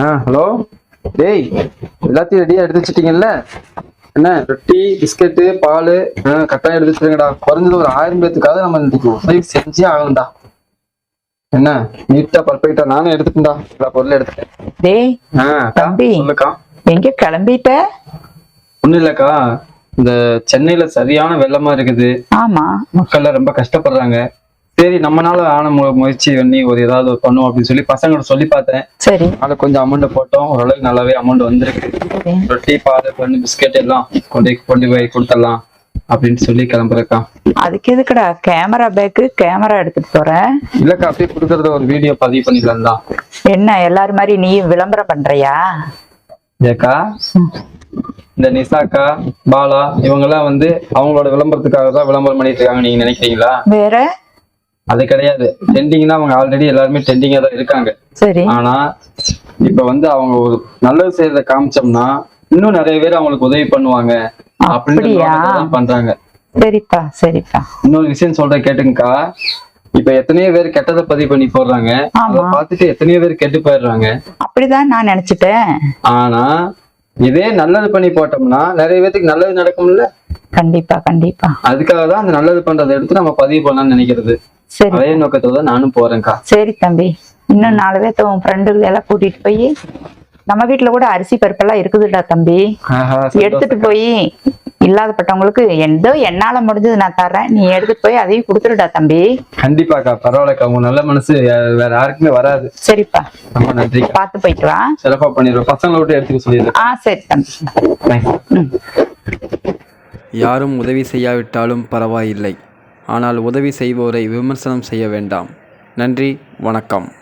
ஆ hello? டேய் எல்லாத்தையும் ரெடியா எடுத்து வச்சிட்டீங்கல்ல? என்ன ரொட்டி பிஸ்கட்டு பால் கட்டாயம் எடுத்து வச்சிருங்கடா. குறைஞ்சது ஒரு ஆயிரம் பேத்துக்காவது நம்ம இன்னைக்கு உதவி செஞ்சே ஆகணும்டா. என்ன நீட்டா பர்ஃபெக்டா நானும் எடுத்துட்டேன்டா. எல்லா பொருளும் எடுத்துட்டேன். டேய் ஆ தம்பி. சொல்லுக்கா. எங்க கிளம்பிட்ட? ஒண்ணும் இல்லக்கா. இந்த சென்னையில சரியான வெள்ளமா இருக்குது. ஆமா. மக்கள்லாம் ரொம்ப கஷ்டப்படுறாங்க. சரி நம்மனால ஆன மு- முயற்சி பண்ணி ஒரு ஏதாவது ஒரு பண்ணுவோம் அப்படின்னு சொல்லி பசங்களோட சொல்லி பார்த்தேன். சரி. அதில் கொஞ்சம் அமௌண்ட் போட்டோம். ஓரளவுக்கு நல்லாவே அமௌண்ட் வந்திருக்கு. ரொட்டி பால் பண்ணு பிஸ்கட் எல்லாம் கொண்டு போய் கொண்டு போய் கொடுத்துடலாம் அப்படின்னு சொல்லி கிளம்புறக்கா அதுக்கு எதுக்குடா? கேமரா பேக்கு கேமரா எடுத்துட்டு போற இல்லக்கா அப்படியே கொடுக்கறத ஒரு வீடியோ பதிவு பண்ணிடலாம் தான். என்ன எல்லாரும் மாதிரி நீயும் விளம்பரம் பண்றியா? ஏக்கா இந்த நிசாக்கா பாலா இவங்கெல்லாம் வந்து அவங்களோட விளம்பரத்துக்காக தான் விளம்பரம் பண்ணிட்டு இருக்காங்க நீங்க நினைக்கிறீங்களா? வேற? அது கிடையாது. ட்ரெண்டிங் தான் அவங்க ஆல்ரெடி எல்லாருமே ட்ரெண்டிங்கா தான் இருக்காங்க. சரி. ஆனா இப்ப வந்து அவங்க ஒரு நல்லது செய்யறத காமிச்சோம்னா இன்னும் நிறைய பேர் அவங்களுக்கு உதவி பண்ணுவாங்க. அப்படின்னு பண்றாங்க. சரிப்பா சரிப்பா. இன்னொரு விஷயம் சொல்றேன் கேட்டுங்கக்கா. இப்ப எத்தனையோ பேர் கெட்டதை பதிவு பண்ணி போடுறாங்க. அதை. பார்த்துட்டு எத்தனையோ பேர் கெட்டு போயிடுறாங்க. அப்படிதான் நான் நினைச்சிட்டேன். ஆனா இதே நல்லது பண்ணி போட்டோம்னா நிறைய பேத்துக்கு நல்லது நடக்கும்ல? கண்டிப்பா கண்டிப்பா. அதுக்காக தான் அந்த நல்லது பண்றதை எடுத்து நம்ம பதிவு பண்ணலாம்னு நினைக்கிறது. சரி. அதே நோக்கத்துல தான் நானும் போறேன்க்கா. சரி தம்பி. இன்னும் நாலு பேர்த்த உன் ஃப்ரெண்டுகள் எல்லாம் கூட்டிட்டு போய் நம்ம வீட்டுல கூட அரிசி பருப்பெல்லாம் இருக்குதுடா தம்பி. எடுத்துட்டு போய் இல்லாதப்பட்டவங்களுக்கு எந்தோ என்னால முடிஞ்சது நான் தர்றேன். நீ எடுத்துட்டு போய் அதையும் கொடுத்துடுடா தம்பி. கண்டிப்பாக்கா பரவாயில்லக்கா. உங்க நல்ல மனசு வேற யாருக்குமே வராது. சரிப்பா. ரொம்ப நன்றிக்கா. பார்த்து போயிட்டு வா. சிறப்பா பண்ணிடுறோம். பசங்களை விட்டு எடுத்துக்க சொல்லிடுறேன் ஆ சரி தம்பி. யாரும் உதவி செய்யாவிட்டாலும் பரவாயில்லை. ஆனால் உதவி செய்வோரை விமர்சனம் செய்ய வேண்டாம். நன்றி வணக்கம்.